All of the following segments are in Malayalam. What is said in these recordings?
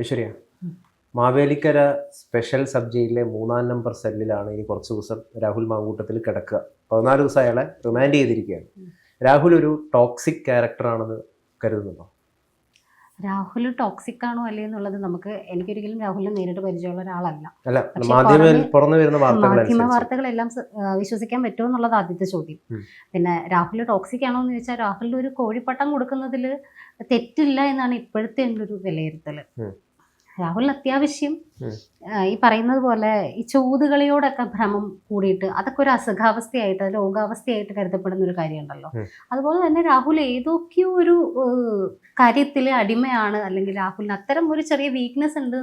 ഐശ്വര്യ മാവേലിക്കര സ്പെഷ്യൽ സബ് ജയിലിലെ മൂന്നാം നമ്പർ സെല്ലിലാണ് ഇനി കുറച്ച് ദിവസം രാഹുൽ മാങ്കൂട്ടത്തിൽ കിടക്കുക. പതിനാല് ദിവസം അയാളെ റിമാൻഡ് ചെയ്തിരിക്കുകയാണ്. രാഹുൽ ഒരു ടോക്സിക് ക്യാരക്ടറാണെന്ന് കരുതുന്നുണ്ടോ? രാഹുൽ ടോക്സിക് ആണോ അല്ലേ എന്നുള്ളത് നമുക്ക് എനിക്കൊരിക്കലും രാഹുലിനെ നേരിട്ട് പരിചയമുള്ള ഒരാളല്ല. മാധ്യമ വാർത്തകളെല്ലാം വിശ്വസിക്കാൻ പറ്റുമോ എന്നുള്ളത് ആദ്യത്തെ ചോദ്യം. പിന്നെ രാഹുൽ ടോക്സിക് ആണോ എന്ന് ചോദിച്ചാൽ രാഹുലിന് ഒരു കോഴിപ്പട്ടം കൊടുക്കുന്നതിൽ തെറ്റില്ല എന്നാണ് ഇപ്പോഴത്തെ എന്റെ ഒരു വിലയിരുത്തൽ രാഹുലിന് അത്യാവശ്യം ഈ പറയുന്നത് പോലെ ഈ ചൂതുകളിയോടൊക്കെ ഭ്രമം കൂടിയിട്ട് അതൊക്കെ ഒരു അസുഖാവസ്ഥയായിട്ട് രോഗാവസ്ഥയായിട്ട് കരുതപ്പെടുന്ന ഒരു കാര്യമുണ്ടല്ലോ. അതുപോലെ തന്നെ രാഹുൽ ഏതൊക്കെയോ ഒരു കാര്യത്തിൽ അടിമയാണ് അല്ലെങ്കിൽ രാഹുലിന് അത്തരം ഒരു ചെറിയ വീക്ക്നെസ് ഉണ്ട്.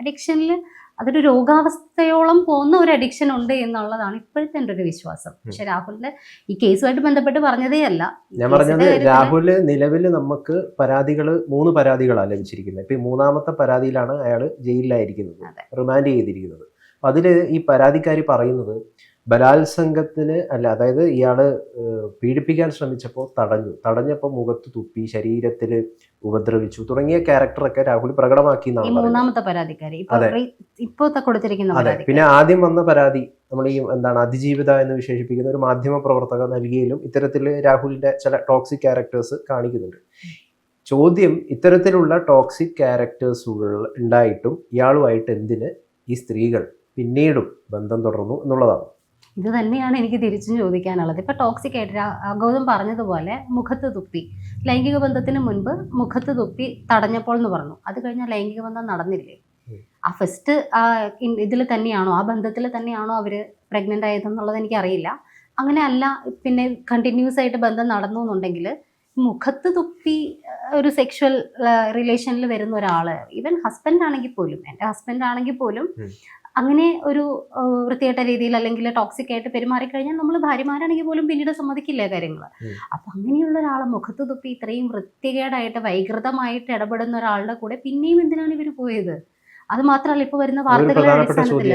അഡിക്ഷനിൽ അതൊരു രോഗാവസ്ഥയോളം പോകുന്ന ഒരു അഡിക്ഷൻ ഉണ്ട് എന്നുള്ളതാണ് ഇപ്പോഴത്തെ എന്റെ ഒരു വിശ്വാസം. പക്ഷെ രാഹുലിന്റെ ഈ കേസുമായിട്ട് ബന്ധപ്പെട്ട് പറഞ്ഞതേ അല്ല. ഞാൻ പറഞ്ഞത് രാഹുൽ രാഹുൽ നിലവിൽ നമുക്ക് പരാതികൾ മൂന്ന് പരാതികളാണ് ലഭിച്ചിരിക്കുന്നത്. ഇപ്പൊ ഈ മൂന്നാമത്തെ പരാതിയിലാണ് അയാൾ ജയിലിലായിരിക്കുന്നത്. റിമാൻഡ് ചെയ്തിരിക്കുന്നത്. അപ്പൊ അതിൽ ഈ പരാതിക്കാരി പറയുന്നത് ബലാത്സംഗത്തിന് അല്ല അതായത് ഇയാൾ പീഡിപ്പിക്കാൻ ശ്രമിച്ചപ്പോൾ തടഞ്ഞു. തടഞ്ഞപ്പോൾ മുഖത്ത് തുപ്പി ശരീരത്തിൽ ഉപദ്രവിച്ചു. തുടങ്ങിയ ക്യാരക്ടറൊക്കെ രാഹുൽ പ്രകടമാക്കി മൂന്നാമത്തെ പരാതിക്കാരി. ഇപ്പോഴത്തെ കൊടുത്തിരിക്കുന്ന അതെ. പിന്നെ ആദ്യം വന്ന പരാതി നമ്മൾ ഈ എന്താണ് അതിജീവിത എന്ന് വിശേഷിപ്പിക്കുന്ന ഒരു മാധ്യമ പ്രവർത്തക നൽകിയാലും ഇത്തരത്തിൽ രാഹുലിന്റെ ചില ടോക്സിക് ക്യാരക്ടേഴ്സ് കാണിക്കുന്നുണ്ട്. ചോദ്യം ഇത്തരത്തിലുള്ള ടോക്സിക് ക്യാരക്ടേഴ്സ് ഉണ്ടായിട്ടും ഇയാളുമായിട്ട് എന്തിന് ഈ സ്ത്രീകൾ പിന്നീടും ബന്ധം തുടർന്നു എന്നുള്ളതാണ്. ഇത് തന്നെയാണ് എനിക്ക് തിരിച്ചും ചോദിക്കാനുള്ളത്. ഇപ്പൊ ടോക്സിക് ആയിട്ട് ഗൗതം പറഞ്ഞതുപോലെ മുഖത്ത് തുപ്പി. ലൈംഗിക ബന്ധത്തിന് മുൻപ് മുഖത്ത് തുപ്പി തടഞ്ഞപ്പോൾ എന്ന് പറഞ്ഞു. അത് കഴിഞ്ഞാൽ ലൈംഗിക ബന്ധം നടന്നില്ലേ? ആ ഫസ്റ്റ് ആ ഇതിൽ തന്നെയാണോ ആ ബന്ധത്തിൽ തന്നെയാണോ അവർ പ്രഗ്നന്റ് ആയതെന്നുള്ളത് എനിക്കറിയില്ല. അങ്ങനെ അല്ല പിന്നെ കണ്ടിന്യൂസ് ആയിട്ട് ബന്ധം നടന്നു എന്നുണ്ടെങ്കിൽ മുഖത്ത് തുപ്പി ഒരു സെക്ഷൽ റിലേഷനിൽ വരുന്ന ഒരാൾ ഈവൻ ഹസ്ബൻഡ് ആണെങ്കിൽ പോലും എന്റെ ഹസ്ബൻഡ് ആണെങ്കിൽ പോലും. അങ്ങനെ ഒരു വൃത്തികെട്ട രീതിയിൽ അല്ലെങ്കിൽ ടോക്സിക് ആയിട്ട് പെരുമാറിക്കഴിഞ്ഞാൽ നമ്മൾ ഭാര്യമാരാണെങ്കിൽ പോലും പിന്നീട് സമ്മതിക്കില്ല കാര്യങ്ങൾ. അപ്പം അങ്ങനെയുള്ള ഒരാളെ മുഖത്ത് തുപ്പി ഇത്രയും വൃത്തികേടായിട്ട് വൈകൃതമായിട്ട് ഇടപെടുന്ന ഒരാളുടെ കൂടെ പിന്നെയും എന്തിനാണ് ഇവർ പോയത്? അത് മാത്രമല്ല ഇപ്പൊ വരുന്ന വാർത്തകളുടെ അടിസ്ഥാനത്തിൽ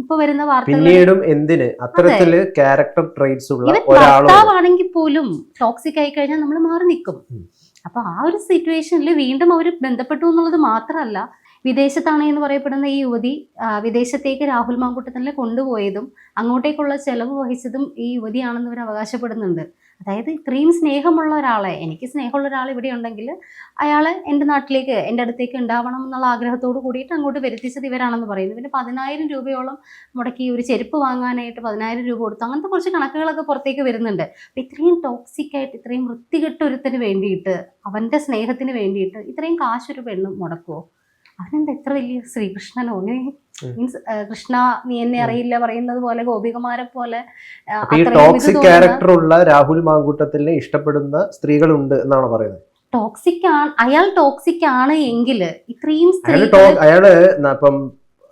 ഇപ്പൊ വരുന്ന വാർത്തകൾ പിന്നീടും എന്തിന്? അത്തരത്തിൽ ക്യാരക്ടർ ട്രേറ്റ്സ് ഉള്ള ഭർത്താവാണെങ്കിൽ പോലും ടോക്സിക് ആയി കഴിഞ്ഞാൽ നമ്മൾ മാറി നിൽക്കും. അപ്പൊ ആ ഒരു സിറ്റുവേഷനിൽ വീണ്ടും അവർ ബന്ധപ്പെട്ടു എന്നുള്ളത് മാത്രമല്ല വിദേശത്താണ് എന്ന് പറയപ്പെടുന്ന ഈ യുവതി വിദേശത്തേക്ക് രാഹുൽ മാങ്കുട്ടത്തിനെ കൊണ്ടുപോയതും അങ്ങോട്ടേക്കുള്ള ചെലവ് വഹിച്ചതും ഈ യുവതിയാണെന്ന് ഇവർ അവകാശപ്പെടുന്നുണ്ട്. അതായത് ഇത്രയും സ്നേഹമുള്ള ഒരാളെ എനിക്ക് സ്നേഹമുള്ള ഒരാൾ ഇവിടെ ഉണ്ടെങ്കിൽ അയാളെ എന്റെ നാട്ടിലേക്ക് എന്റെ അടുത്തേക്ക് ഉണ്ടാവണം എന്നുള്ള ആഗ്രഹത്തോട് കൂടിയിട്ട് അങ്ങോട്ട് വരുത്തിച്ചത് ഇവരാണെന്ന് പറയുന്നു. പിന്നെ പതിനായിരം രൂപയോളം മുടക്കി ഒരു ചെരുപ്പ് വാങ്ങാനായിട്ട് പതിനായിരം രൂപ കൊടുത്തു. അങ്ങനത്തെ കുറച്ച് കണക്കുകളൊക്കെ പുറത്തേക്ക് വരുന്നുണ്ട്. അപ്പം ഇത്രയും ടോക്സിക്കായിട്ട് ഇത്രയും വൃത്തികെട്ട ഒരുത്തിന് വേണ്ടിയിട്ട് അവന്റെ സ്നേഹത്തിന് വേണ്ടിയിട്ട് ഇത്രയും കാശൊരു പെണ്ണ് മുടക്കുമോ അവനെന്താ എത്ര വലിയ ശ്രീകൃഷ്ണനോ. മീൻസ് കൃഷ്ണ നീ എന്നെ അറിയില്ല പറയുന്നത് പോലെ ഗോപികമാരെ പോലെ ടോക്സിക് ക്യാരക്ടർ ഉള്ള രാഹുൽ മാങ്കൂട്ടത്തിനെ ഇഷ്ടപ്പെടുന്ന സ്ത്രീകളുണ്ട് എന്നാണ് പറയുന്നത്? ടോക്സിക് ആണ് അയാൾ ടോക്സിക് ആണ് എങ്കിൽ ഇത്രയും അയാൾ ഇപ്പം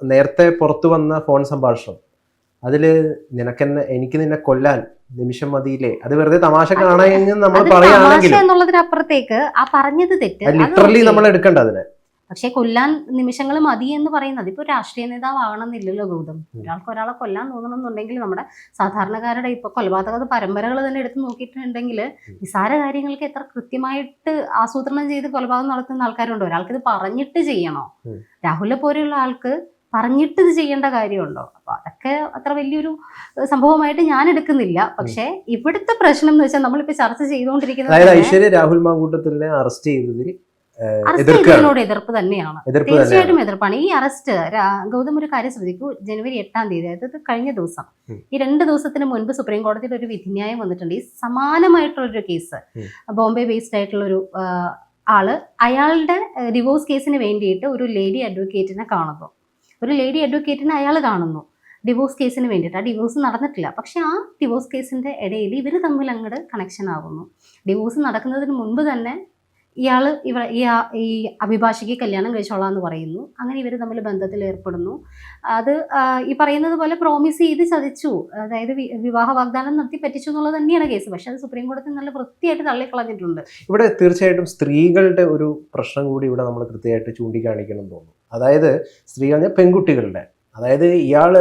നേരത്തെ പുറത്തു വന്ന ഫോൺ സംഭാഷണം. അതിൽ നിനക്കെന്നെ എനിക്ക് നിന്നെ കൊല്ലാൻ നിമിഷം മതിയില്ലേ? അത് വെറുതെ തമാശ കാണാൻ നമ്മൾ പറയുകയാണെങ്കിൽ എന്നുള്ളതിനപ്പുറത്തേക്ക് ആ പറഞ്ഞത് തെറ്റ്. ലിറ്ററലി നമ്മൾ എടുക്കണ്ട അതിനെ. പക്ഷെ കൊല്ലാൻ നിമിഷങ്ങൾ മതി എന്ന് പറയുന്നത് ഇപ്പൊ രാഷ്ട്രീയ നേതാവ് ആവണമെന്നില്ലല്ലോ ഗൗതം. ഒരാൾക്ക് ഒരാളെ കൊല്ലാൻ തോന്നണമെന്നുണ്ടെങ്കിൽ നമ്മുടെ സാധാരണക്കാരുടെ ഇപ്പൊ കൊലപാതക പരമ്പരകൾ തന്നെ എടുത്തു നോക്കിയിട്ടുണ്ടെങ്കിൽ നിസാര കാര്യങ്ങൾക്ക് എത്ര കൃത്യമായിട്ട് ആസൂത്രണം ചെയ്ത് കൊലപാതകം നടത്തുന്ന ആൾക്കാരുണ്ടോ? ഒരാൾക്ക് ഇത് പറഞ്ഞിട്ട് ചെയ്യണോ? രാഹുലെ പോലെയുള്ള ആൾക്ക് പറഞ്ഞിട്ട് ഇത് ചെയ്യേണ്ട കാര്യമുണ്ടോ? അപ്പൊ അതൊക്കെ അത്ര വലിയൊരു സംഭവമായിട്ട് ഞാൻ എടുക്കുന്നില്ല. പക്ഷേ ഇവിടുത്തെ പ്രശ്നം എന്ന് വെച്ചാൽ നമ്മളിപ്പോ ചർച്ച ചെയ്തുകൊണ്ടിരിക്കുന്നത് ഐശ്വര്യ രാഹുൽ മാങ്കൂട്ടത്തിനെ അറസ്റ്റ് ചെയ്തതിൽ എതിർപ്പ് തന്നെയാണ്. തീർച്ചയായിട്ടും എതിർപ്പാണ്. ഈ അറസ്റ്റ് ഗൗതം ഒരു കാര്യം ശ്രദ്ധിക്കൂ. ജനുവരി എട്ടാം തീയതി അതായത് കഴിഞ്ഞ ദിവസം. ഈ രണ്ട് ദിവസത്തിന് മുൻപ് സുപ്രീം കോടതിയിൽ ഒരു വിധിന്യായം വന്നിട്ടുണ്ട്. ഈ സമാനമായിട്ടുള്ളൊരു കേസ്. ബോംബെ ബേസ്ഡ് ആയിട്ടുള്ള ഒരു ആൾ അയാളുടെ ഡിവോഴ്സ് കേസിന് വേണ്ടിയിട്ട് ഒരു ലേഡി അഡ്വക്കേറ്റിനെ കാണുന്നു. ഒരു ലേഡി അഡ്വക്കേറ്റിനെ അയാൾ കാണുന്നു. ഡിവോഴ്സ് കേസിന് വേണ്ടിയിട്ട്. ആ ഡിവോഴ്സ് നടന്നിട്ടില്ല. പക്ഷെ ആ ഡിവോഴ്സ് കേസിന്റെ ഇടയിൽ ഇവർ തമ്മിൽ അങ്ങോട്ട് കണക്ഷൻ ആകുന്നു ഡിവോഴ്സ് നടക്കുന്നതിന് മുൻപ് തന്നെ ഇയാൾ ഇവ ഈ ഈ അഭിഭാഷകയെ കല്യാണം കഴിച്ചോളാം എന്ന് പറയുന്നു. അങ്ങനെ ഇവർ തമ്മിൽ ബന്ധത്തിൽ ഏർപ്പെടുന്നു അത് ഈ പറയുന്നത് പോലെ പ്രോമിസ് ചെയ്ത് ചതിച്ചു. അതായത് വിവാഹ വാഗ്ദാനം നടത്തി പറ്റിച്ചു എന്നുള്ളത് തന്നെയാണ് കേസ്. പക്ഷെ അത് സുപ്രീം കോടതി നല്ല വൃത്തിയായിട്ട് തള്ളിക്കളഞ്ഞിട്ടുണ്ട്. ഇവിടെ തീർച്ചയായിട്ടും സ്ത്രീകളുടെ ഒരു പ്രശ്നം കൂടി ഇവിടെ നമ്മൾ കൃത്യമായിട്ട് ചൂണ്ടിക്കാണിക്കണം തോന്നുന്നു. അതായത് സ്ത്രീകൾ പെൺകുട്ടികളുടെ അതായത് ഇയാൾ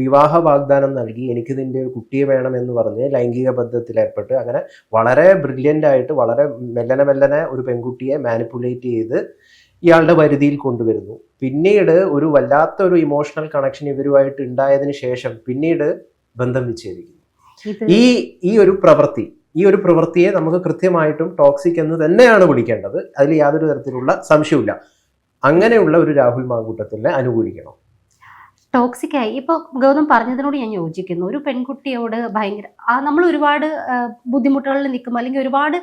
വിവാഹ വാഗ്ദാനം നൽകി എനിക്ക് നിന്റെ ഒരു കുട്ടിയെ വേണമെന്ന് പറഞ്ഞ് ലൈംഗിക ബന്ധത്തിൽ ഏർപ്പെട്ട്. അങ്ങനെ വളരെ ബ്രില്യന്റ് ആയിട്ട് വളരെ മെല്ലനെ മെല്ലനെ ഒരു പെൺകുട്ടിയെ മാനിപ്പുലേറ്റ് ചെയ്ത് ഇയാളുടെ വരുതിയിൽ കൊണ്ടുവരുന്നു. പിന്നീട് ഒരു വല്ലാത്തൊരു ഇമോഷണൽ കണക്ഷൻ ഇവരുമായിട്ട് ഉണ്ടായതിനു ശേഷം പിന്നീട് ബന്ധം വിച്ഛേദിക്കുന്നു. ഈ ഈ ഒരു പ്രവൃത്തി ഈ ഒരു പ്രവൃത്തിയെ നമുക്ക് കൃത്യമായിട്ടും ടോക്സിക് എന്ന് തന്നെയാണ് വിളിക്കേണ്ടത്. അതിൽ യാതൊരു തരത്തിലുള്ള സംശയമില്ല അങ്ങനെയുള്ള ഒരു രാഹുൽ മാങ്കൂട്ടത്തിനെ അനുകൂലിക്കണം. ടോക്സിക് ആയി. ഇപ്പൊ ഗൗതം പറഞ്ഞതിനോട് ഞാൻ യോജിക്കുന്നു. ഒരു പെൺകുട്ടിയോട് ഭയങ്കര നമ്മൾ ഒരുപാട് ബുദ്ധിമുട്ടുകളിൽ നിൽക്കുമ്പോൾ അല്ലെങ്കിൽ ഒരുപാട്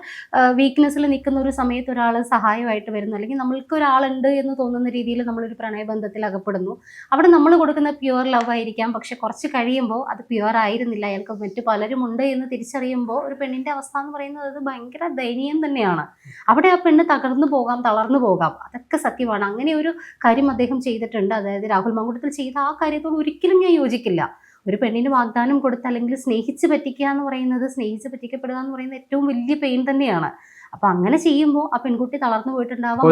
വീക്ക്നെസ്സിൽ നിൽക്കുന്ന ഒരു സമയത്ത് ഒരാൾ സഹായമായിട്ട് വരുന്നു. അല്ലെങ്കിൽ നമ്മൾക്ക് ഒരാളുണ്ട് എന്ന് തോന്നുന്ന രീതിയിൽ നമ്മളൊരു പ്രണയബന്ധത്തിൽ അകപ്പെടുന്നു. അവിടെ നമ്മൾ കൊടുക്കുന്ന പ്യുവർ ലവ് ആയിരിക്കാം. പക്ഷെ കുറച്ച് കഴിയുമ്പോൾ അത് പ്യുവർ ആയിരുന്നില്ല. അയാൾക്ക് മറ്റു പലരും ഉണ്ട് എന്ന് തിരിച്ചറിയുമ്പോൾ ഒരു പെണ്ണിന്റെ അവസ്ഥ എന്ന് പറയുന്നത് അത് ഭയങ്കര ദയനീയം തന്നെയാണ്. അവിടെ ആ പെണ്ണ് തകർന്നു പോകാം തളർന്നു പോകാം. അതൊക്കെ സത്യമാണ്. അങ്ങനെ ഒരു കാര്യം അദ്ദേഹം ചെയ്തിട്ടുണ്ട്. അതായത് രാഹുൽ മങ്കുട്ടത്തിൽ ചെയ്ത ആ കാര്യത്തോട് ഒരിക്കലും ഞാൻ യോജിക്കില്ല. ഒരു പെണ്ണിന് വാഗ്ദാനം കൊടുത്ത് അല്ലെങ്കിൽ സ്നേഹിച്ച് പറ്റിക്കുക എന്ന് പറയുന്നത് സ്നേഹിച്ച് പറ്റിക്കപ്പെടുക എന്ന് പറയുന്നത് ഏറ്റവും വലിയ പെയിൻ തന്നെയാണ്. അപ്പൊ അങ്ങനെ ചെയ്യുമ്പോൾ ആ പെൺകുട്ടി തളർന്നു പോയിട്ടുണ്ടാവാം.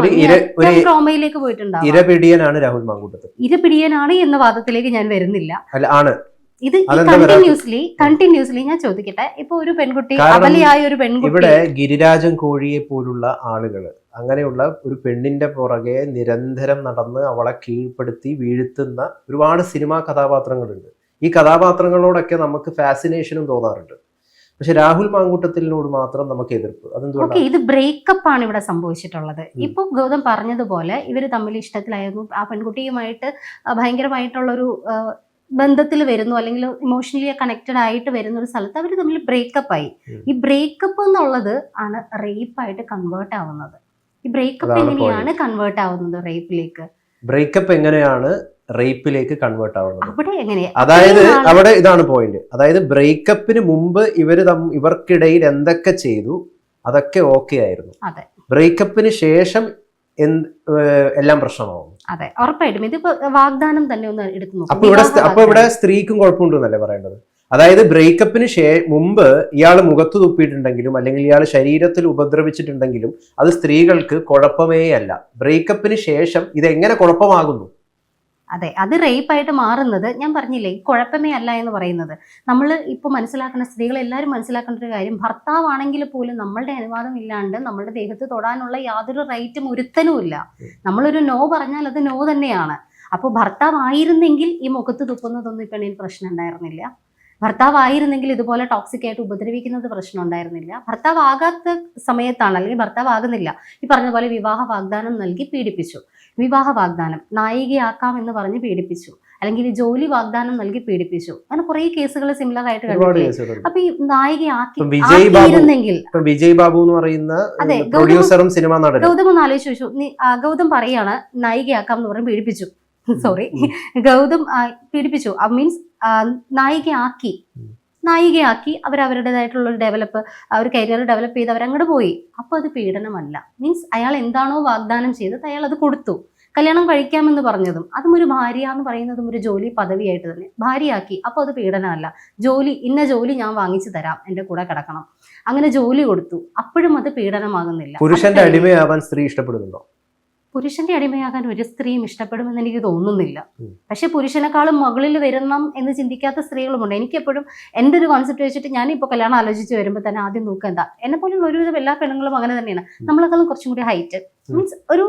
ട്രോമയിലേക്ക് പോയിട്ടുണ്ടാവും. ഇരപിടിയനാണ് രാഹുൽ ഇരപിടിയനാണ് എന്ന വാദത്തിലേക്ക് ഞാൻ വരുന്നില്ല. ആണ്. ഇത് കണ്ടിന്യൂസ്ലി കണ്ടിന്യൂസ്ലി ഞാൻ ചോദിക്കട്ടെ. ഇപ്പൊ ഒരു പെൺകുട്ടി അകലെയായ ഒരു പെൺകുട്ടി ഇവിടെ ഗിരിരാജൻ കോഴിയെ പോലുള്ള ആളുകൾ അങ്ങനെയുള്ള ഒരു പെണ്ണിന്റെ പുറകെ നിരന്തരം നടന്ന് അവളെ കീഴ്പ്പെടുത്തി വീഴ്ത്തുന്ന ഒരുപാട് സിനിമാ കഥാപാത്രങ്ങളുണ്ട്. ഈ കഥാപാത്രങ്ങളോടൊക്കെ നമുക്ക് ഫാസിനേഷനും തോന്നാറുണ്ട്. പക്ഷെ രാഹുൽ മാങ്കൂട്ടത്തിനോട് മാത്രം നമുക്ക് എതിർപ്പ്. അതെന്തുകൊണ്ട്? ഇത് ബ്രേക്കപ്പ് ആണ് ഇവിടെ സംഭവിച്ചിട്ടുള്ളത്. ഇപ്പൊ ഗൗതം പറഞ്ഞതുപോലെ ഇവർ തമ്മിൽ ഇഷ്ടത്തിലായിരുന്നു. ആ പെൺകുട്ടിയുമായിട്ട് ഭയങ്കരമായിട്ടുള്ള ഭയങ്കരമായിട്ടുള്ളൊരു ബന്ധത്തിൽ വരുന്നു അല്ലെങ്കിൽ ഇമോഷണലി കണക്റ്റഡ് ആയിട്ട് വരുന്ന ഒരു സ്ഥലത്ത് അവർ തമ്മിൽ ബ്രേക്കപ്പ് ആയി. ഈ ബ്രേക്കപ്പ് എന്നുള്ളത് ആണ് റേപ്പ് ആയിട്ട് കൺവേർട്ട് ആവുന്നത്. ഈ ബ്രേക്കപ്പ് എങ്ങനെയാണ് കൺവേർട്ട് ആവുന്നത് റേപ്പിലേക്ക് ബ്രേക്കപ്പ് എങ്ങനെയാണ് റേപ്പിലേക്ക് കൺവേർട്ട് ആവുന്നത്. അതായത് അവിടെ ഇതാണ് പോയിന്റ് അതായത് ബ്രേക്കപ്പിന് മുമ്പ് ഇവർ ഇവർക്കിടയിൽ എന്തൊക്കെ ചെയ്തു അതൊക്കെ ഓക്കെ ആയിരുന്നു. ബ്രേക്കപ്പിന് ശേഷം എല്ലാം പ്രശ്നമാവും അതെ. ഉറപ്പായിട്ടും. ഇതിപ്പോ വാഗ്ദാനം തന്നെ ഒന്ന് എടുത്തു അപ്പൊ ഇവിടെ അപ്പൊ ഇവിടെ സ്ത്രീക്കും കുഴപ്പമുണ്ടെന്നല്ലേ പറയേണ്ടത്? അതായത് ബ്രേക്കപ്പിന് ശേ മുമ്പ് ഇയാൾ മുഖത്ത് തുപ്പിയിട്ടുണ്ടെങ്കിലും അല്ലെങ്കിൽ ഇയാൾ ശരീരത്തിൽ ഉപദ്രവിച്ചിട്ടുണ്ടെങ്കിലും അത് സ്ത്രീകൾക്ക് കുഴപ്പമേ അല്ല. ബ്രേക്കപ്പിന് ശേഷം ഇതെങ്ങനെ എങ്ങനെ കുഴപ്പമാകുന്നു? അതെ അത് റേപ്പായിട്ട് മാറുന്നത് ഞാൻ പറഞ്ഞില്ലേ കുഴപ്പമേ അല്ല എന്ന് പറയുന്നത്. നമ്മൾ ഇപ്പോൾ മനസ്സിലാക്കുന്ന സ്ത്രീകൾ എല്ലാവരും മനസ്സിലാക്കേണ്ട ഒരു കാര്യം ഭർത്താവാണെങ്കിൽ പോലും നമ്മളുടെ അനുവാദം ഇല്ലാണ്ട് നമ്മളുടെ ദേഹത്ത് തൊടാനുള്ള യാതൊരു റൈറ്റും ഒരുത്തനും ഇല്ല. നമ്മളൊരു നോ പറഞ്ഞാൽ അത് നോ തന്നെയാണ്. അപ്പോൾ ഭർത്താവായിരുന്നെങ്കിൽ ഈ മുഖത്ത് തുപ്പുന്നതൊന്നും ഈ പെണ്ണിന് പ്രശ്നം ഉണ്ടായിരുന്നില്ല. ഭർത്താവായിരുന്നെങ്കിൽ ഇതുപോലെ ടോക്സിക് ആയിട്ട് ഉപദ്രവിക്കുന്നത് പ്രശ്നം ഉണ്ടായിരുന്നില്ല. ഭർത്താവ് ആകാത്ത സമയത്താണ് അല്ലെങ്കിൽ ഭർത്താവ് ആകുന്നില്ല ഈ പറഞ്ഞ പോലെ വിവാഹ വാഗ്ദാനം നൽകി പീഡിപ്പിച്ചു. വിവാഹ വാഗ്ദാനം നായികയാക്കാം എന്ന് പറഞ്ഞ് പീഡിപ്പിച്ചു. അല്ലെങ്കിൽ ജോലി വാഗ്ദാനം നൽകി പീഡിപ്പിച്ചു. അങ്ങനെ കുറെ കേസുകൾ സിമിലർ ആയിട്ട് കണ്ടിട്ടുണ്ട്. കണ്ടിട്ടില്ലേ അപ്പൊ ഈ നായികയാക്കി വിജയ് ബാബു ആക്കിയിരുന്നെങ്കിൽ ഇപ്പൊ വിജയ് ബാബു എന്ന് പറയുന്ന അതെ, ഗൗതം- പ്രൊഡ്യൂസറും സിനിമ ഗൗതം ഒന്ന് ആലോചിച്ച്. ചോദിച്ചു ഗൗതം പറയാണ് നായികയാക്കാം എന്ന് പറഞ്ഞ് പീഡിപ്പിച്ചു. സോറി ഗൗതം പീഡിപ്പിച്ചു. മീൻസ് നായികയാക്കി. നായികയാക്കി. അവർ അവരുടേതായിട്ടുള്ള ഒരു ഡെവലപ്പ് അവർ കരിയർ ഡെവലപ്പ് ചെയ്ത് അവരങ്ങോട്ട് പോയി. അപ്പോൾ അത് പീഡനമല്ല. മീൻസ് അയാൾ എന്താണോ വാഗ്ദാനം ചെയ്തത് അയാൾ അത് കൊടുത്തു. കല്യാണം കഴിക്കാമെന്ന് പറഞ്ഞതും അതും ഒരു ഭാര്യ എന്ന് പറയുന്നതും ഒരു ജോലി പദവിയായിട്ട് തന്നെ. ഭാര്യയാക്കി അപ്പോൾ അത് പീഡനമല്ല. ജോലി ഇന്ന ജോലി ഞാൻ വാങ്ങിച്ചു തരാം എന്റെ കൂടെ കിടക്കണം. അങ്ങനെ ജോലി കൊടുത്തു. അപ്പോഴും അത് പീഡനമാകുന്നില്ല. പുരുഷന്റെ അടിമയാവാൻ സ്ത്രീ ഇഷ്ടപ്പെടുന്നുണ്ടോ? പുരുഷന്റെ അടിമയാകാൻ ഒരു സ്ത്രീയും ഇഷ്ടപ്പെടുമെന്ന് എനിക്ക് തോന്നുന്നില്ല. പക്ഷെ പുരുഷനെക്കാളും മുകളിൽ വരണം എന്ന് ചിന്തിക്കാത്ത സ്ത്രീകളുമുണ്ട്. എനിക്ക് എപ്പോഴും എന്റെ ഒരു കോൺസെപ്റ്റ് വെച്ചിട്ട് ഞാൻ ഇപ്പോൾ കല്യാണം ആലോചിച്ച് വരുമ്പോൾ തന്നെ ആദ്യം നോക്കുക എന്താ എന്നെ പോലുള്ള ഒരുവിധം എല്ലാ പെണ്ണുങ്ങളും അങ്ങനെ തന്നെയാണ്. നമ്മളെക്കാളും കുറച്ചും കൂടി ഹൈറ്റ് മീൻസ് ഒരു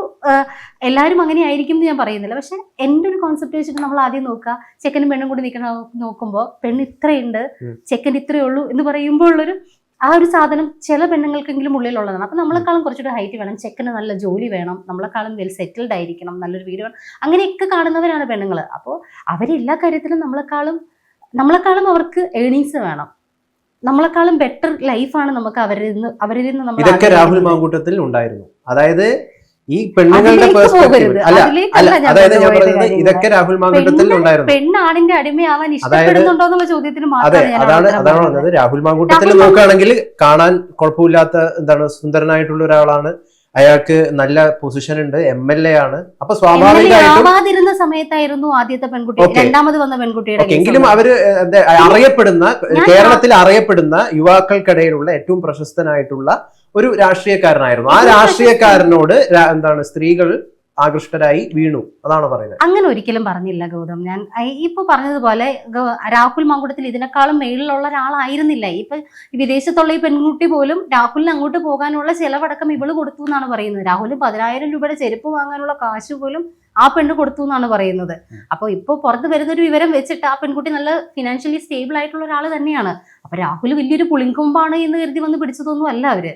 എല്ലാവരും അങ്ങനെ ആയിരിക്കും എന്ന് ഞാൻ പറയുന്നില്ല. പക്ഷെ എന്റെ ഒരു കോൺസെപ്റ്റ് വെച്ചിട്ട് നമ്മൾ ആദ്യം നോക്കുക. ചെക്കനും പെണ്ണും കൂടി നിൽക്കണ നോക്കുമ്പോൾ പെണ്ണ് ഇത്രയുണ്ട് ചെക്കൻ ഇത്രയേ ഉള്ളൂ എന്ന് പറയുമ്പോൾ ഉള്ളൊരു ആ ഒരു സാധനം ചില പെണ്ണുങ്ങൾക്കെങ്കിലും ഉള്ളിലുള്ളതാണ്. അപ്പൊ നമ്മളെക്കാളും കുറച്ചുകൂടി ഹൈറ്റ് വേണം ചെക്കന് നല്ല ജോലി വേണം നമ്മളെക്കാളും വെൽ സെറ്റിൽഡ് ആയിരിക്കണം നല്ലൊരു വീട് വേണം അങ്ങനെയൊക്കെ കാണുന്നവരാണ് പെണ്ണുങ്ങൾ അപ്പോൾ അവരെല്ലാ കാര്യത്തിലും നമ്മളെക്കാളും നമ്മളെക്കാളും അവർക്ക് ഏണിങ്സ് വേണം. നമ്മളെക്കാളും ബെറ്റർ ലൈഫാണ് നമുക്ക് അവരിൽ നിന്ന് അവരിൽ നിന്ന് നമ്മൾ ഇതൊക്കെ രാഹുൽ മാങ്കൂട്ടത്തിൽ ഉണ്ടായിരുന്നു. അതായത് ഈ പെണ്ണുങ്ങളുടെ അല്ല അല്ല അതായത് ഞാൻ പറയുന്നത് ഇതൊക്കെ രാഹുൽ മാങ്കൂട്ടത്തിൽ ഉണ്ടായിരുന്നു. അടിമയാവാൻ ചോദ്യത്തിന് അതെ അതാണ് അതാണ് പറഞ്ഞത്. രാഹുൽ മാങ്കൂട്ടത്തിൽ നോക്കുകയാണെങ്കിൽ കാണാൻ കുഴപ്പമില്ലാത്ത എന്താണ് സുന്ദരനായിട്ടുള്ള ഒരാളാണ്. അയാൾക്ക് നല്ല പൊസിഷൻ ഉണ്ട് എം എൽ എ ആണ്. അപ്പൊ സ്വാഭാവികമായിട്ടും സമയത്തായിരുന്നു ആദ്യത്തെ പെൺകുട്ടി രണ്ടാമത് വന്ന പെൺകുട്ടിയുടെ എങ്കിലും അവർ അറിയപ്പെടുന്ന കേരളത്തിൽ അറിയപ്പെടുന്ന യുവാക്കൾക്കിടയിലുള്ള ഏറ്റവും പ്രശസ്തനായിട്ടുള്ള ഒരു രാഷ്ട്രീയക്കാരനായിരുന്നു. ആ രാഷ്ട്രീയക്കാരനോട് എന്താണ് സ്ത്രീകൾ ആകൃഷ്ടരായി വീണു. അതാണ് പറയുന്നത്. അങ്ങനെ ഒരിക്കലും പറഞ്ഞില്ല ഗൗതം. ഞാൻ ഇപ്പൊ പറഞ്ഞതുപോലെ രാഹുൽ മാങ്കുടത്തിൽ ഇതിനേക്കാളും മേളിലുള്ള ഒരാളായിരുന്നില്ല. ഇപ്പൊ വിദേശത്തുള്ള ഈ പെൺകുട്ടി പോലും രാഹുലിന് അങ്ങോട്ട് പോകാനുള്ള ചെലവടക്കം ഇവൾ കൊടുത്തു എന്നാണ് പറയുന്നത്. രാഹുലിന് പതിനായിരം രൂപയുടെ ചെരുപ്പ് വാങ്ങാനുള്ള കാശ് പോലും ആ പെണ്ണ് കൊടുത്തു എന്നാണ് പറയുന്നത്. അപ്പോൾ ഇപ്പോൾ പുറത്ത് വരുന്നൊരു വിവരം വെച്ചിട്ട് ആ പെൺകുട്ടി നല്ല ഫിനാൻഷ്യലി സ്റ്റേബിൾ ആയിട്ടുള്ള ഒരാൾ തന്നെയാണ്. അപ്പൊ രാഹുൽ വലിയൊരു പുളിങ്കുമ്പാണ് എന്ന് കരുതി വന്ന് പിടിച്ചതൊന്നും അല്ല അവർ.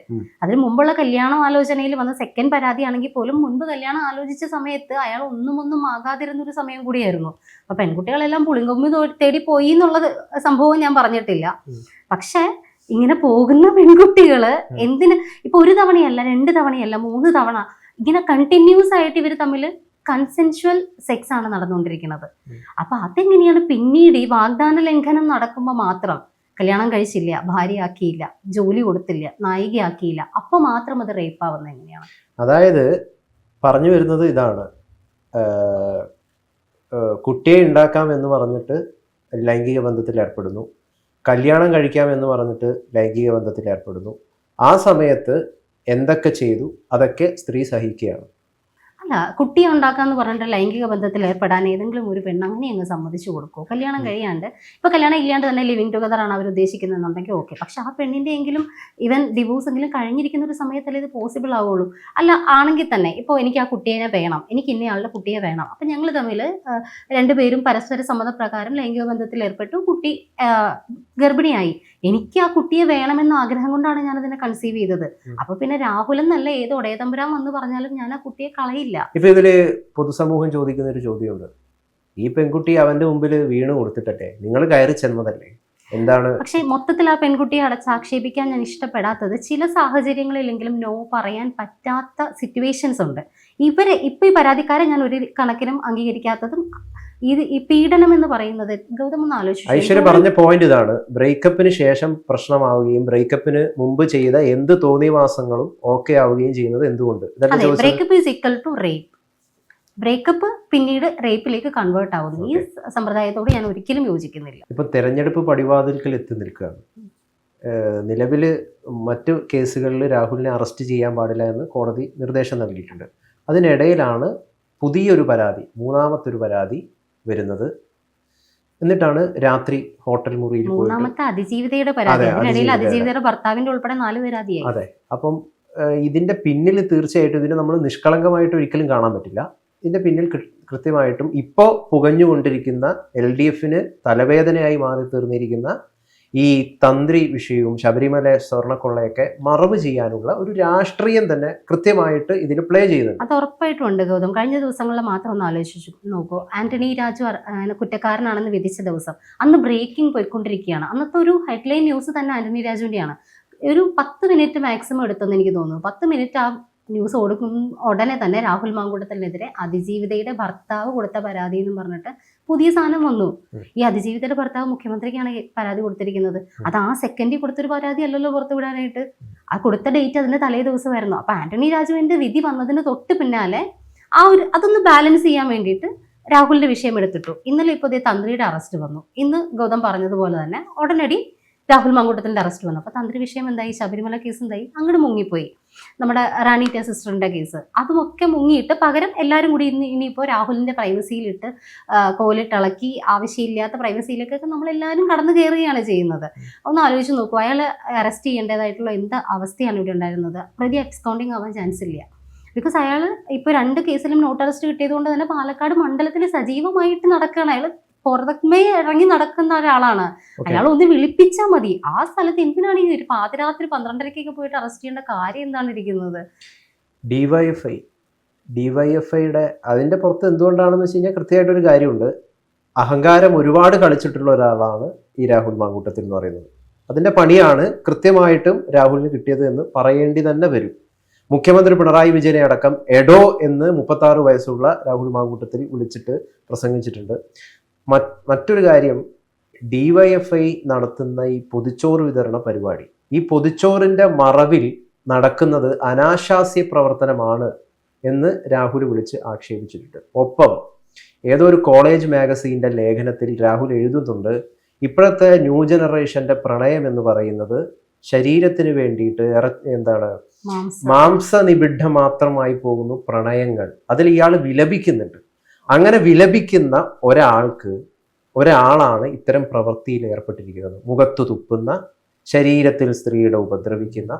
അതിന് മുമ്പുള്ള കല്യാണ ആലോചനയിൽ വന്ന സെക്കൻഡ് പരാതി ആണെങ്കിൽ പോലും മുൻപ് കല്യാണം ആലോചിച്ച സമയത്ത് അയാൾ ഒന്നും ഒന്നും ആകാതിരുന്ന ഒരു സമയം കൂടിയായിരുന്നു. അപ്പൊ പെൺകുട്ടികളെല്ലാം പുളിങ്കൊമ്പ് തേടി പോയി എന്നുള്ളത് സംഭവം ഞാൻ പറഞ്ഞിട്ടില്ല. പക്ഷേ ഇങ്ങനെ പോകുന്ന പെൺകുട്ടികൾ. എന്തിന് ഇപ്പൊ ഒരു തവണയല്ല രണ്ട് തവണയല്ല മൂന്ന് തവണ ഇങ്ങനെ കണ്ടിന്യൂസ് ആയിട്ട് ഇവർ തമ്മിൽ കൺസെൻഷ്വൽ സെക്സ് ആണ് നടന്നുകൊണ്ടിരിക്കുന്നത്. അപ്പൊ അതെങ്ങനെയാണ് പിന്നീട് ഈ വാഗ്ദാന ലംഘനം നടക്കുമ്പോൾ മാത്രം കല്യാണം കഴിച്ചില്ല ഭാര്യയാക്കിയില്ല ജോലി കൊടുത്തില്ല നായികയാക്കിയില്ല അപ്പൊ മാത്രം അത് റേപ്പ് ആവുന്നത് എങ്ങനെയാണ്? അതായത് പറഞ്ഞു വരുന്നത് ഇതാണ്. കുട്ടിയെ ഉണ്ടാക്കാം എന്ന് പറഞ്ഞിട്ട് ലൈംഗിക ബന്ധത്തിൽ ഏർപ്പെടുന്നു. കല്യാണം കഴിക്കാം എന്ന് പറഞ്ഞിട്ട് ലൈംഗിക ബന്ധത്തിൽ ഏർപ്പെടുന്നു. ആ സമയത്ത് എന്തൊക്കെ ചെയ്തു? അതൊക്കെ സ്ത്രീ സഹിക്കുകയാണ്. അല്ല കുട്ടിയെ ഉണ്ടാക്കാന്ന് പറഞ്ഞിട്ട് ലൈംഗിക ബന്ധത്തിൽ ഏർപ്പെടാൻ ഏതെങ്കിലും ഒരു പെണ്ണ് അങ്ങനെ അങ്ങ് സമ്മതിച്ചു കൊടുക്കുമോ കല്യാണം. കഴിയാണ്ട്. ഇപ്പൊ കല്യാണം ഇല്ലാണ്ട് തന്നെ ലിവിങ് ടുഗദർ ആണ് അവർ ഉദ്ദേശിക്കുന്നതെന്നുണ്ടെങ്കിൽ ഓക്കെ പക്ഷെ ആ പെണ്ണിന്റെ എങ്കിലും ഇവൻ ഡിവോഴ്സ് എങ്കിലും കഴിഞ്ഞിരിക്കുന്ന ഒരു സമയത്തല്ലേ ഇത് പോസിബിൾ ആവുള്ളൂ. അല്ല ആണെങ്കിൽ തന്നെ ഇപ്പോൾ എനിക്ക് ആ കുട്ടിയെ വേണം. എനിക്ക് ഇന്നയാളുടെ കുട്ടിയെ വേണം. അപ്പൊ ഞങ്ങൾ തമ്മിൽ രണ്ടുപേരും പരസ്പര സമ്മതപ്രകാരം ലൈംഗിക ബന്ധത്തിൽ ഏർപ്പെട്ടു. കുട്ടി ഗർഭിണിയായി. എനിക്ക് ആ കുട്ടിയെ വേണമെന്ന ആഗ്രഹം കൊണ്ടാണ് ഞാൻ അതിനെ കൺസീവ് ചെയ്തത്. അപ്പൊ പിന്നെ രാഹുൽ എന്നല്ല ഏത് ഒടയതമ്പുരാൻ വന്ന് പറഞ്ഞാലും ഞാൻ ആ കുട്ടിയെ കളയില്ല. ഇപ്പൊ ഇതിൽ പൊതുസമൂഹം ചോദിക്കുന്ന ഒരു ചോദ്യമുണ്ട്. ഈ പെൺകുട്ടി അവന്റെ മുമ്പിൽ വീണ് കൊടുത്തിട്ടെ നിങ്ങൾ കയറി ചെന്നതല്ലേ? എന്താണ്? പക്ഷേ മൊത്തത്തിൽ ആ പെൺകുട്ടിയെ അടച്ചാക്ഷേപിക്കാൻ ഞാൻ ഇഷ്ടപ്പെടാത്തത് ചില സാഹചര്യങ്ങളിലെങ്കിലും നോ പറയാൻ പറ്റാത്ത സിറ്റുവേഷൻസ് ഉണ്ട്. ഇവരെ ഇപ്പൊ ഈ പരാതിക്കാരെ ഞാൻ ഒരു കണക്കിനും അംഗീകരിക്കാത്തതും ഇത് ഈ പീഡനം എന്ന് പറയുന്നത് ഗൗതം ഒന്ന് ആലോചിച്ചു ഐശ്വര്യ പറഞ്ഞ പോയിന്റ് ഇതാണ്. ബ്രേക്കപ്പിന് ശേഷം പ്രശ്നമാവുകയും ബ്രേക്കപ്പിന് മുമ്പ് ചെയ്ത എന്ത് തോന്നിവാസങ്ങളും ഓക്കെ ആവുകയും ചെയ്യുന്നത് എന്തുകൊണ്ട്? Breakup is equal to rape breakup പിന്നീട് റേപ്പിലേക്ക് കൺവേർട്ട് ആവുന്നു. ഈ സമ്പ്രദായത്തോട് ഞാൻ ഒരിക്കലും യോജിക്കുന്നില്ല. ഇപ്പൊ തെരഞ്ഞെടുപ്പ് പടിവാതിൽക്കൽ എത്തി നിൽക്കുകയാണ്. നിലവിൽ മറ്റു കേസുകളിൽ രാഹുലിനെ അറസ്റ്റ് ചെയ്യാൻ പാടില്ല എന്ന് കോടതി നിർദ്ദേശം നൽകിയിട്ടുണ്ട്. അതിനിടയിലാണ് പുതിയൊരു പരാതി മൂന്നാമത്തെ ഒരു പരാതി വരുന്നത്. എന്നിട്ടാണ് രാത്രി ഹോട്ടൽ മുറിയിൽ മൂന്നാമത്തെ അതിജീവിതയുടെ പരാതി. ഭർത്താവിന്റെ ഉൾപ്പെടെ നാല് പരാതിയായി. അതെ അപ്പം ഇതിന്റെ പിന്നിൽ തീർച്ചയായിട്ടും ഇതിനെ നമ്മൾ നിഷ്കളങ്കമായിട്ട് ഒരിക്കലും കാണാൻ പറ്റില്ല. ഇതിന്റെ പിന്നിൽ കൃത്യമായിട്ടും ഇപ്പോൾ പുകഞ്ഞുകൊണ്ടിരിക്കുന്ന എൽ ഡി എഫിന് തലവേദനയായി മാറി തീർന്നിരിക്കുന്ന ഈ തന്ത്രി വിഷയവും ശബരിമല സ്വർണക്കൊള്ളയൊക്കെ മറവ് ചെയ്യാനുള്ള ഒരു രാഷ്ട്രീയം തന്നെ കൃത്യമായിട്ട് ഇതിൽ പ്ലേ ചെയ്തു അത് ഉറപ്പായിട്ടും ഉണ്ട് ഗൗതം. കഴിഞ്ഞ ദിവസങ്ങളിൽ മാത്രം ഒന്ന് ആലോചിച്ചു നോക്കൂ. ആന്റണി രാജു കുറ്റക്കാരനാണെന്ന് വിധിച്ച ദിവസം അന്ന് ബ്രേക്കിംഗ് പോയിക്കൊണ്ടിരിക്കുകയാണ്. അന്നത്തെ ഒരു ഹെഡ്ലൈൻ ന്യൂസ് തന്നെ ആന്റണി രാജുവിന്റെയാണ് ഒരു പത്ത് മിനിറ്റ് മാക്സിമം എടുത്തെന്ന് എനിക്ക് തോന്നുന്നു. പത്ത് മിനിറ്റ് ആ ന്യൂസ് കൊടുക്കും ഉടനെ തന്നെ രാഹുൽ മാങ്കൂട്ടത്തിനെതിരെ അതിജീവിതയുടെ ഭർത്താവ് കൊടുത്ത പരാതി എന്ന് പറഞ്ഞിട്ട് പുതിയ സാധനം വന്നു. ഈ അതിജീവിതയുടെ ഭർത്താവ് മുഖ്യമന്ത്രിക്കാണ് പരാതി കൊടുത്തിരിക്കുന്നത്. അത് ആ സെക്കൻഡിൽ കൊടുത്തൊരു പരാതി അല്ലല്ലോ പുറത്തു വിടാനായിട്ട്. ആ കൊടുത്ത ഡേറ്റ് അതിന്റെ തലേ ദിവസമായിരുന്നു. അപ്പൊ ആന്റണി രാജുവിന്റെ വിധി വന്നതിന് തൊട്ട് പിന്നാലെ ആ ഒരു അതൊന്ന് ബാലൻസ് ചെയ്യാൻ വേണ്ടിയിട്ട് രാഹുലിന്റെ വിഷയം എടുത്തിട്ടു. ഇന്നലെ ഇപ്പോൾ തന്ത്രിയുടെ അറസ്റ്റ് വന്നു. ഇന്ന് ഗൗതം പറഞ്ഞതുപോലെ തന്നെ ഉടനടി രാഹുൽ മങ്കൂട്ടത്തിന്റെ അറസ്റ്റ് വന്നു. അപ്പൊ തന്ത്രി വിഷയം എന്തായി? ശബരിമല കേസ് എന്തായി? അങ്ങോട്ട് മുങ്ങിപ്പോയി. നമ്മുടെ റാണിറ്റ സിസ്റ്ററിന്റെ കേസ് അതുമൊക്കെ മുങ്ങിയിട്ട് പകരം എല്ലാവരും കൂടി ഇന്ന് ഇനിയിപ്പോൾ രാഹുലിന്റെ പ്രൈവസിയിലിട്ട് കോലിട്ട് കോലിട്ടിളക്കി ആവശ്യമില്ലാത്ത പ്രൈവസിയിലേക്കൊക്കെ നമ്മളെല്ലാവരും കടന്നു കയറുകയാണ് ചെയ്യുന്നത്. ഒന്ന് ആലോചിച്ച് നോക്കൂ. അയാൾ അറസ്റ്റ് ചെയ്യേണ്ടതായിട്ടുള്ള എന്ത് അവസ്ഥയാണ് ഇവിടെ ഉണ്ടായിരുന്നത്? പ്രതി എക്സ്കൗണ്ടിങ് ആവാൻ ചാൻസ് ഇല്ല. ബിക്കോസ് അയാൾ ഇപ്പോൾ രണ്ട് കേസിലും നോട്ട് അറസ്റ്റ് കിട്ടിയത് കൊണ്ട് തന്നെ പാലക്കാട് മണ്ഡലത്തിൽ സജീവമായിട്ട് നടക്കുകയാണ് അയാൾ പുറമേ ഇറങ്ങി നടക്കുന്ന ഒരാളാണ്. അയാൾ ഒന്ന് വിളിപ്പിച്ചാൽ മതി. ആ സ്ഥലത്ത് എന്തിനാണ് ഈ ഒരു പാതിരാത്രി പന്ത്രണ്ടരക്കൊക്കെ പോയിട്ട് അറസ്റ്റ് ചെയ്യേണ്ട കാര്യം എന്താണ് ഇരിക്കുന്നത്? ഡിവൈഎഫ്ഐ ഡിവൈഎഫ്ഐയുടെ അതിന്റെ പുറത്ത് എന്തുകൊണ്ടാണെന്ന് വെച്ച് കഴിഞ്ഞാൽ കൃത്യമായിട്ടൊരു കാര്യമുണ്ട്. അഹങ്കാരം ഒരുപാട് കളിച്ചിട്ടുള്ള ഒരാളാണ് ഈ രാഹുൽ മാങ്കൂട്ടത്തിൽ എന്ന് പറയുന്നത്. അതിന്റെ പണിയാണ് കൃത്യമായിട്ടും രാഹുലിന് കിട്ടിയത് എന്ന് പറയേണ്ടി തന്നെ വരും. മുഖ്യമന്ത്രി പിണറായി വിജയനെ അടക്കം എഡോ എന്ന് മുപ്പത്താറ് വയസ്സുള്ള രാഹുൽ മാങ്കൂട്ടത്തിൽ വിളിച്ചിട്ട് പ്രസംഗിച്ചിട്ടുണ്ട്. മറ്റൊരു കാര്യം ഡിവൈഎഫ്ഐ നടത്തുന്ന ഈ പൊതിച്ചോറ് വിതരണ പരിപാടി. ഈ പൊതിച്ചോറിന്റെ മറവിൽ നടക്കുന്നത് അനാശാസ്യ പ്രവർത്തനമാണ് എന്ന് രാഹുൽ വിളിച്ച് ആക്ഷേപിച്ചിട്ടുണ്ട്. ഒപ്പം ഏതോ ഒരു കോളേജ് മാഗസീന്റെ ലേഖനത്തിൽ രാഹുൽ എഴുതുന്നുണ്ട് ഇപ്പോഴത്തെ ന്യൂ ജനറേഷന്റെ പ്രണയം എന്ന് പറയുന്നത് ശരീരത്തിന് വേണ്ടിയിട്ട് എന്താണ് മാംസ. മാംസനിബിഡ മാത്രമായി പോകുന്നു പ്രണയങ്ങൾ. അതിൽ ഇയാൾ വിലപിക്കുന്നുണ്ട്. അങ്ങനെ വിലപിക്കുന്ന ഒരാൾക്ക് ഒരാളാണ് ഇത്തരം പ്രവൃത്തിയിൽ ഏർപ്പെട്ടിരിക്കുന്നത്. മുഖത്തു തുപ്പുന്ന ശരീരത്തിൽ സ്ത്രീയുടെ ഉപദ്രവിക്കുന്ന.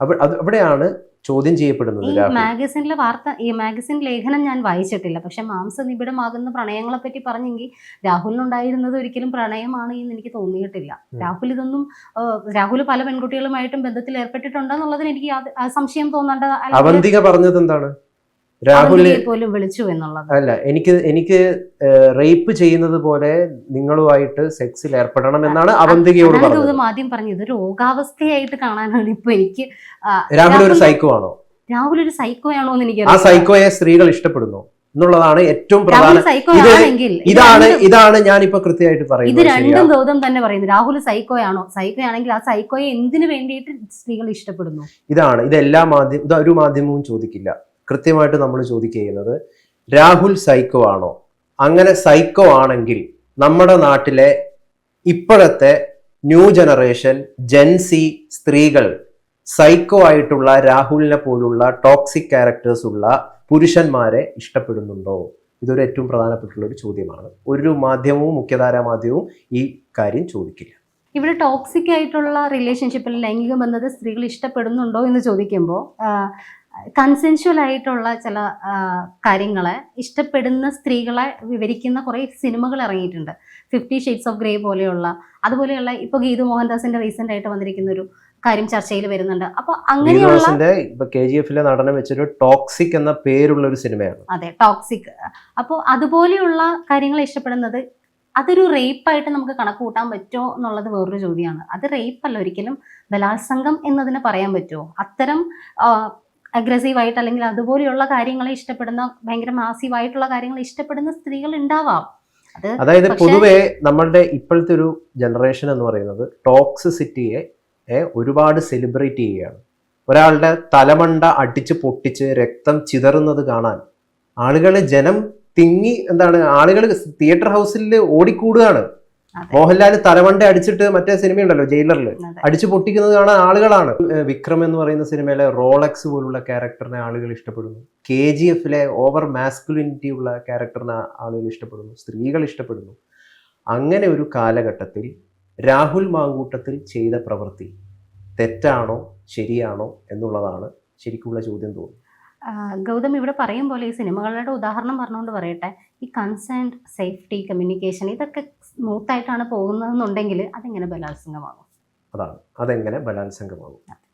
അവ- അവിടെയാണ് ചോദ്യം ചെയ്യപ്പെടുന്നത് ഈ മാഗസിനിലെ വാർത്ത ഈ മാഗസിൻ ലേഖനം ഞാൻ വായിച്ചിട്ടില്ല. പക്ഷെ മാംസ നിബിഡമാകുന്ന പ്രണയങ്ങളെ പറ്റി പറഞ്ഞെങ്കിൽ രാഹുലിനുണ്ടായിരുന്നത് ഒരിക്കലും പ്രണയമാണ് എന്ന് എനിക്ക് തോന്നിയിട്ടില്ല. രാഹുൽ ഇതൊന്നും രാഹുൽ പല പെൺകുട്ടികളുമായിട്ടും ബന്ധത്തിൽ ഏർപ്പെട്ടിട്ടുണ്ടെന്നുള്ളതിന് എനിക്ക് സംശയം തോന്നേണ്ട അല്ലെങ്കിൽ അവന്തിക പറഞ്ഞത് എന്താണ്? അവന്തികയെ പോലും വിളിച്ചു എന്നുള്ളത്. അല്ല എനിക്ക് എനിക്ക് റേപ്പ് ചെയ്യുന്നത് പോലെ നിങ്ങളുമായിട്ട് സെക്സിൽ ഏർപ്പെടണം എന്നാണ് അവന്തികയോട് പറഞ്ഞത്. ആദ്യം പറഞ്ഞത്. ഇത് രോഗാവസ്ഥയായിട്ട് കാണാനാണ് ഇപ്പൊ എനിക്ക് രാഹുൽ ഒരു സൈക്കോ ആണോ? രാഹുൽ ഒരു സൈക്കോ ആണോ എന്ന് എനിക്ക് ആ സൈക്കോയെ സ്ത്രീകൾ ഇഷ്ടപ്പെടുന്നു എന്നുള്ളതാണ് ഏറ്റവും പ്രധാന സൈക്കോ ആണെങ്കിൽ ഇത് ഇതാണ് ഞാൻ ഇതാണ് ഞാനിപ്പോ കൃത്യമായിട്ട് പറയുന്നത്. ഇത് രണ്ടും ഗൗതം തന്നെ പറയുന്നു. രാഹുൽ സൈക്കോ ആണോ? സൈക്കോ ആണെങ്കിൽ ആ സൈക്കോയെ എന്തിനു വേണ്ടിയിട്ട് സ്ത്രീകൾ ഇഷ്ടപ്പെടുന്നു? ഇതാണ് ഇത് എല്ലാ മാധ്യമ ഇത് ഒരു മാധ്യമവും ചോദിക്കില്ല. കൃത്യമായിട്ട് നമ്മൾ ചോദിക്കുന്നത് രാഹുൽ സൈക്കോ ആണോ? അങ്ങനെ സൈക്കോ ആണെങ്കിൽ നമ്മുടെ നാട്ടിലെ ഇപ്പോഴത്തെ ന്യൂ ജനറേഷൻ ജെൻസി സ്ത്രീകൾ സൈക്കോ ആയിട്ടുള്ള രാഹുലിനെ പോലുള്ള ടോക്സിക് ക്യാരക്ടേഴ്സ് ഉള്ള പുരുഷന്മാരെ ഇഷ്ടപ്പെടുന്നുണ്ടോ? ഇതൊരു ഏറ്റവും പ്രധാനപ്പെട്ടുള്ള ഒരു ചോദ്യമാണ്. ഒരു മാധ്യമവും മുഖ്യധാരാ മാധ്യമവും ഈ കാര്യം ചോദിക്കില്ല. ഇവിടെ ടോക്സിക് ആയിട്ടുള്ള റിലേഷൻഷിപ്പിൽ ലൈംഗിക ബന്ധത്തെ സ്ത്രീകൾ ഇഷ്ടപ്പെടുന്നുണ്ടോ എന്ന് ചോദിക്കുമ്പോൾ കൺസെൻഷ്വൽ ആയിട്ടുള്ള ചില കാര്യങ്ങളെ ഇഷ്ടപ്പെടുന്ന സ്ത്രീകളെ വിവരിക്കുന്ന കുറേ സിനിമകൾ ഇറങ്ങിയിട്ടുണ്ട്. ഫിഫ്റ്റി ഷെയ്ഡ്സ് ഓഫ് ഗ്രേ പോലെയുള്ള അതുപോലെയുള്ള ഇപ്പോൾ ഗീതു മോഹൻദാസിന്റെ റീസെന്റ് ആയിട്ട് വന്നിരിക്കുന്ന ഒരു കാര്യം ചർച്ചയിൽ വരുന്നുണ്ട്. അപ്പൊ അങ്ങനെയുള്ള ബിനോസിന്റെ ഇപ്പൊ കെ ജി എഫിലെ നടനെ വെച്ചൊരു ടോക്സിക് എന്ന പേരുള്ള ഒരു സിനിമയാണ്. അതെ ടോക്സിക് അപ്പോൾ അതുപോലെയുള്ള കാര്യങ്ങൾ ഇഷ്ടപ്പെടുന്നത് അതൊരു റേപ്പായിട്ട് നമുക്ക് കണക്ക് കൂട്ടാൻ പറ്റുമോ എന്നുള്ളത് വേറൊരു ചോദ്യമാണ്. അത് റേപ്പ് അല്ല ഒരിക്കലും ബലാത്സംഗം എന്നതിന് പറയാൻ പറ്റുമോ? അത്തരം അഗ്രസീവായിട്ട് അല്ലെങ്കിൽ അതുപോലെയുള്ള കാര്യങ്ങളെ ഇഷ്ടപ്പെടുന്ന ഭയങ്കര മാസീവായിട്ടുള്ള കാര്യങ്ങൾ ഇഷ്ടപ്പെടുന്ന സ്ത്രീകൾ ഉണ്ടാവാം അത് അതായത് പൊതുവേ നമ്മളുടെ ഇപ്പോഴത്തെ ഒരു ജനറേഷൻ എന്ന് പറയുന്നത് ടോക്സിസിറ്റിയെ ഒരുപാട് സെലിബ്രേറ്റ് ചെയ്യുകയാണ് ഒരാളുടെ തലമണ്ട അടിച്ച് പൊട്ടിച്ച് രക്തം ചിതറുന്നത് കാണാൻ ആളുകളെ ജനം തിങ്ങി എന്താണ് ആളുകൾ തിയേറ്റർ ഹൗസിൽ ഓടിക്കൂടുകയാണ്. മോഹൻലാൽ തലവണ്ട അടിച്ചിട്ട് മറ്റേ സിനിമയുണ്ടല്ലോ ജയിലറിൽ അതെ. അടിച്ചു പൊട്ടിക്കുന്നത് കാണാൻ ആളുകളാണ്. വിക്രം എന്ന് പറയുന്ന സിനിമയിലെ റോളക്സ് പോലുള്ള ക്യാരക്ടറിനെ ആളുകൾ ഇഷ്ടപ്പെടുന്നു. കെ ജി എഫിലെ ഓവർ മാസ്കുലിനിറ്റി ഉള്ള ക്യാരക്ടറിനെ ആളുകൾ ഇഷ്ടപ്പെടുന്നു. സ്ത്രീകൾ ഇഷ്ടപ്പെടുന്നു. അങ്ങനെ ഒരു കാലഘട്ടത്തിൽ രാഹുൽ മാങ്കൂട്ടത്തിൽ ചെയ്ത പ്രവൃത്തി തെറ്റാണോ ശരിയാണോ എന്നുള്ളതാണ് ശരിക്കുള്ള ചോദ്യം തോന്നുന്നു ഗൗതം ഇവിടെ പറയും പോലെ ഈ സിനിമകളുടെ ഉദാഹരണം പറഞ്ഞുകൊണ്ട് പറയട്ടെ. ഈ കൺസേൺ സേഫ്റ്റി കമ്മ്യൂണിക്കേഷൻ ഇതൊക്കെ സ്മൂത്ത് ആയിട്ടാണ് പോകുന്നതെന്നുണ്ടെങ്കിൽ അതെങ്ങനെ ബലാത്സംഗമാകും. അതാണ്. അതെങ്ങനെ ബലാത്സംഗമാകും?